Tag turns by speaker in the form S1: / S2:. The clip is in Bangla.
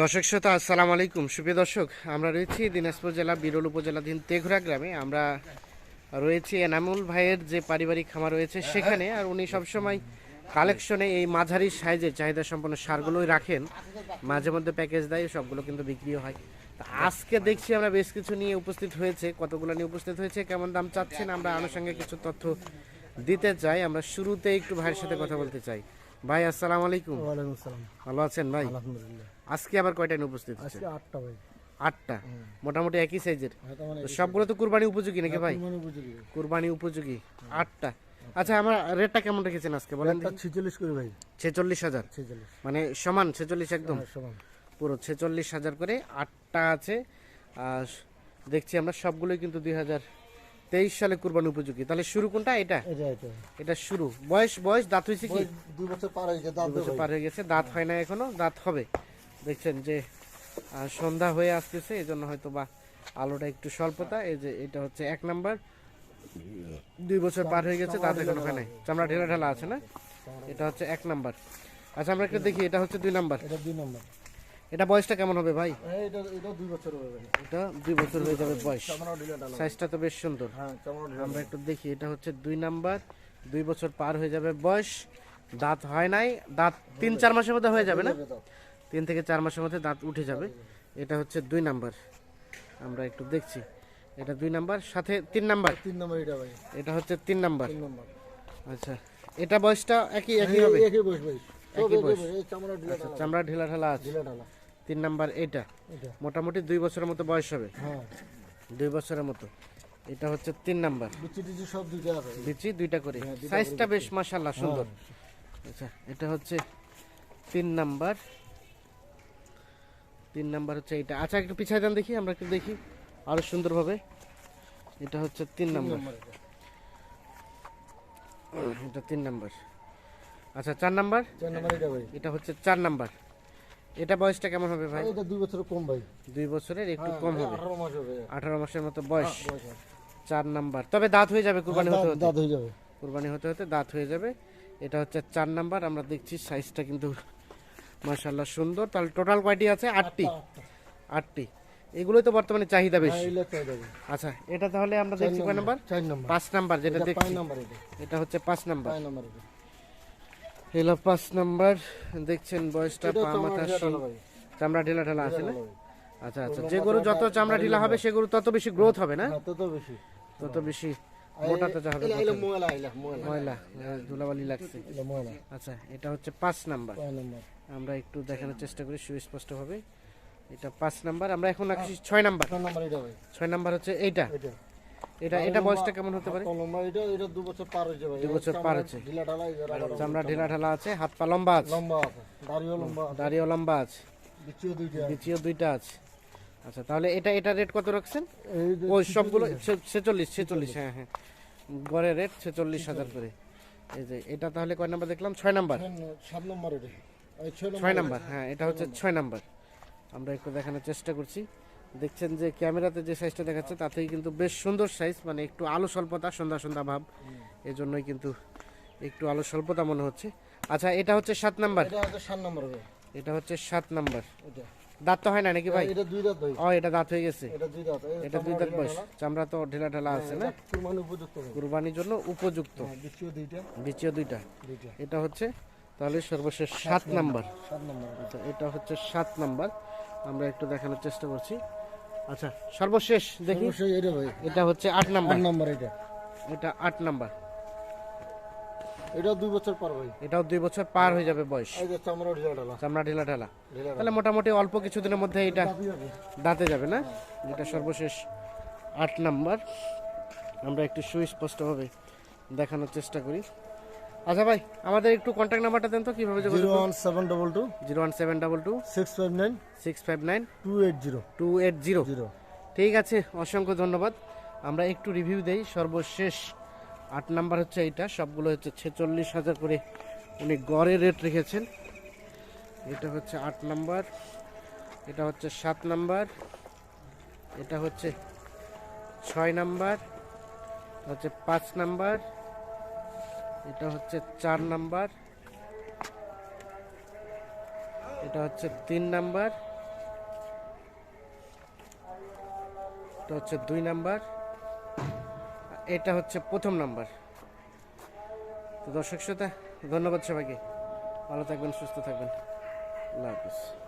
S1: দর্শক শ্রোতা, আসসালামু আলাইকুম। সুপ্রিয় দর্শক, আমরা রয়েছি দিনাজপুর জেলা, বিরল উপজেলাধীন তেঘরা গ্রামে। আমরা রয়েছি এনামুল ভাইয়ের যে পারিবারিক খামার রয়েছে সেখানে, আর উনি সবসময় কালেকশনে এই মাঝারি সাইজের চাহিদা সম্পন্ন সারগুলোই রাখেন। মাঝে মধ্যে প্যাকেজ দেয়, সবগুলো কিন্তু বিক্রিও হয়। তা আজকে দেখছি আমরা বেশ কিছু নিয়ে উপস্থিত হয়েছে, কতগুলো নিয়ে উপস্থিত হয়েছে, কেমন দাম চাচ্ছেন, আমরা আনুষঙ্গিক কিছু তথ্য দিতে চাই। আমরা শুরুতে একটু ভাইয়ের সাথে কথা বলতে চাই। ভাই আসসালামু আলাইকুম।
S2: ওয়ালাইকুম আসসালাম।
S1: ভালো আছেন ভাই?
S2: আলহামদুলিল্লাহ।
S1: আজকে আবার কয়টা নিয়ে উপস্থিত
S2: আজকে আটটা ভাই।
S1: আটটা? মোটামুটি একই সাইজের?
S2: হ্যাঁ
S1: সবগুলো তো কুরবানি উপযোগী নাকি ভাই?
S2: মনে বুঝলি
S1: কুরবানি উপযোগী। আটটা। আচ্ছা আমার রেটটা কেমন রেখেছেন আজকে? বলেন
S2: ছিচল্লিশ করে ভাই।
S1: ছেচল্লিশ হাজার? মানে সমান ছেচল্লিশ একদম?
S2: হ্যাঁ সমান।
S1: পুরো ছেচল্লিশ হাজার করে আটটা আছে। আর দেখছি আমরা সবগুলোই কিন্তু দুই হাজার তেইশ সালে কুরবানি উপযোগী। তাহলে শুরু কোনটা? এটা?
S2: এটা
S1: শুরু। বয়স বয়স দাঁত হয়েছে কি?
S2: দুই বছর পার হয়েছে দাঁত
S1: বছর পার হয়ে গেছে দাঁত হয় না এখনও দাঁত হবে। দেখছেন যে সন্ধ্যা হয়ে আসতেছে এই জন্য হয়তো বা আলোটা একটু স্বল্পতা এই যে এটা হচ্ছে এক নাম্বার। দুই বছর পার হয়ে গেছে দাঁত এখনও হয় নাই। চামড়া ঢেলা ঢালা আছে না? এটা হচ্ছে এক নাম্বার। আচ্ছা আমরা একটু দেখি এটা হচ্ছে দুই নাম্বার।
S2: এটা দুই নম্বর।
S1: এটা বয়সটা কেমন হবে ভাই?
S2: হ্যাঁ এটা এটা দুই বছর হবে ভাই।
S1: এটা দুই বছর হয়ে যাবে বয়স।
S2: ঢিলা
S1: সাইজটা তো বেশ সুন্দর।
S2: হ্যাঁ
S1: আমরা একটু দেখি এটা হচ্ছে দুই নাম্বার। দুই বছর পার হয়ে যাবে বয়স। দাঁত হয় নাই। দাঁত তিন চার মাসের মধ্যে হয়ে যাবে না? তিন থেকে চার মাসের মধ্যে দাঁত উঠে যাবে। এটা হচ্ছে দুই নাম্বার। আমরা একটু দেখছি। এটা দুই নাম্বার সাথে তিন নাম্বার।
S2: তিন নম্বর এটা ভাই।
S1: এটা হচ্ছে তিন নাম্বার। আচ্ছা এটা বয়সটা একই একই হবে?
S2: একই বয়স ভাই।
S1: একই বয়স।
S2: চামড়া ঢিলা
S1: আচ্ছা চামড়া ঢিলা ঢালা আছে।
S2: ঢিলা ডালা
S1: তিন নাম্বার এটা। মোটামুটি দুই বছরের মতো বয়স হবে।
S2: হ্যাঁ।
S1: দুই বছরের মতো। এটা হচ্ছে তিন নাম্বার।
S2: বিচি সব দুইটা আছে
S1: দিচ্ছি দুইটা করে।
S2: হ্যাঁ,
S1: সাইজটা বেশ মাশাল্লাহ সুন্দর। আচ্ছা এটা হচ্ছে তিন নাম্বার। তিন নাম্বার হচ্ছে এটা। আচ্ছা একটু পিছায় দেন দেখি আমরা একটু দেখি। আরও সুন্দরভাবে। এটা হচ্ছে তিন নাম্বার।
S2: এটা।
S1: তিন নাম্বার। আচ্ছা চার নাম্বার?
S2: এটা
S1: হচ্ছে চার নাম্বার। এটা বয়সটা কেমন হবে ভাই?
S2: এটা দুই বছরের কম ভাই।
S1: দুই বছরের একটু কম হবে।
S2: আঠারো মাস হবে।
S1: আঠারো মাসের মতো বয়স।
S2: বয়স
S1: চার নাম্বার। তবে দাঁত হয়ে যাবে কুরবানি হতে হতে।
S2: দাঁত হয়ে যাবে।
S1: কুরবানি হতে হতে দাঁত হয়ে যাবে। এটা হচ্ছে চার নাম্বার আমরা দেখছি সাইজটা কিন্তু মাশাল্লাহ সুন্দর। তাহলে টোটাল কয়টি আছে? আটটি। আটটি এগুলোই তো বর্তমানে চাহিদা
S2: হ্যাঁ,
S1: বেশি। আচ্ছা এটা তাহলে আমরা দেখছি কয় নাম্বার
S2: চার নম্বর।
S1: পাঁচ নাম্বার যেটা দেখছি।
S2: এটা।
S1: এটা হচ্ছে পাঁচ নাম্বার।
S2: নম্বর
S1: এলো পাঁচ নাম্বার দেখছেন বয়সটা পা মাথা। চামড়া ঢিলা ঢালা আছে না? আচ্ছা আচ্ছা। যে গরু যত চামড়া ঢিলা হবে সে গরু তত বেশি গ্রোথ হবে না?
S2: হ্যাঁ, তত বেশি।
S1: তত বেশি মোটা তাজা হবে
S2: ময়লা,
S1: ধুলাবালি লাগছে। আচ্ছা এটা হচ্ছে পাঁচ নাম্বার আমরা একটু দেখানোর চেষ্টা করি সুস্পষ্ট হবে এটা পাঁচ নাম্বার আমরা এখন ছয় নাম্বার
S2: ছয় নম্বর
S1: ছয় নাম্বার হচ্ছে এইটা।
S2: এটা।
S1: এটা বয়সটা কেমন হতে পারে?
S2: নম্বর এটা, এটা দু বছর পার হয়েছে ভাই।
S1: দু বছর পার হয়েছে।
S2: ঢিলা ঢালা,
S1: চামড়া ঢিলা ঢালা আছে হাত পা লম্বা আছে?
S2: লম্বা আছে, দাড়িও লম্বা আছে,
S1: দাড়িও লম্বা আছে।
S2: বিচিও দুইটা।
S1: বিচিও দুইটা আছে। আচ্ছা তাহলে এটা এটা রেট কত রাখছেন? ওই সবগুলো ছে- ছেচল্লিশ ছেচল্লিশ হ্যাঁ হ্যাঁ। গড়ের রেট ছেচল্লিশ হাজার করে। এই যে এটা তাহলে কয় নাম্বার দেখলাম? ছয় নাম্বার।
S2: ছয়- সাত নম্বর এটা। এই ছয় নম্বর
S1: নাম্বার হ্যাঁ এটা হচ্ছে ছয় নাম্বার। আমরা একটু দেখানোর চেষ্টা করছি। দেখছেন যে ক্যামেরাতে যে সাইজটা দেখাচ্ছে তাতেই কিন্তু বেশ সুন্দর সাইজ মানে একটু আলো স্বল্পতা সন্ধ্যা সন্ধ্যা ভাব। এই জন্যই কিন্তু একটু আলো স্বল্পতা মনে হচ্ছে। আচ্ছা এটা হচ্ছে সাত নাম্বার।
S2: এটা হচ্ছে সাত
S1: এটা হচ্ছে সাত নাম্বার। দাঁত তো হয় না নাকি ভাই?
S2: এটা দুই দাঁত ভাই,
S1: ও এটা দাঁত হয়ে গেছে।
S2: এটা দুই দাঁত,
S1: এটা দুই দাঁত বয়স। চামড়া তো ঢেলা ঢালা আছে না। কুরবানির জন্য উপযুক্ত।
S2: হ্যাঁ, বিচিও দুইটা।
S1: এটা হচ্ছে তাহলে সর্বশেষ সাত নাম্বার।
S2: সাত নম্বর। এটা।
S1: আচ্ছা এটা হচ্ছে সাত নাম্বার। আমরা একটু দেখানোর চেষ্টা করছি। আচ্ছা সর্বশেষ দেখি।
S2: এটা ভাই,
S1: এটা হচ্ছে আট নাম্বার।
S2: আট এটা।
S1: এটা আট নাম্বার।
S2: এটা দুই বছর পার ভাই।
S1: এটাও দুই বছর পার হয়ে যাবে বয়স।
S2: চামড়া ঢিলা ঢালা।
S1: চামড়া ঢিলা ঢালা। তাহলে মোটামুটি অল্প কিছুদিনের মধ্যে এটা দাঁতে যাবে না? এটা সর্বশেষ আট নাম্বার। আমরা একটু সুস্পষ্টভাবে দেখানোর চেষ্টা করি। আচ্ছা ভাই আমাদের একটু কন্ট্যাক্ট নাম্বারটা দেন তো কীভাবে যোগাযোগ
S2: zero one seven double two.
S1: Zero one seven double two.
S2: Six five nine.
S1: Six five nine.
S2: Two eight zero.
S1: Two eight zero.
S2: Zero.
S1: ঠিক আছে অসংখ্য ধন্যবাদ। আমরা একটু রিভিউ দেই সর্বশেষ আট নাম্বার হচ্ছে এইটা সবগুলো হচ্ছে ছেচল্লিশ হাজার করে উনি গড়ে রেট রেখেছেন। এটা হচ্ছে আট নাম্বার এটা হচ্ছে সাত নাম্বার এটা হচ্ছে ছয় নাম্বার হচ্ছে পাঁচ নাম্বার এটা হচ্ছে চার নাম্বার। এটা হচ্ছে তিন নাম্বার। এটা হচ্ছে দুই নাম্বার। এটা হচ্ছে প্রথম নাম্বার। তো দর্শক শ্রোতা, ধন্যবাদ সবাইকে। ভালো থাকবেন, সুস্থ থাকবেন। আল্লাহ হাফিজ।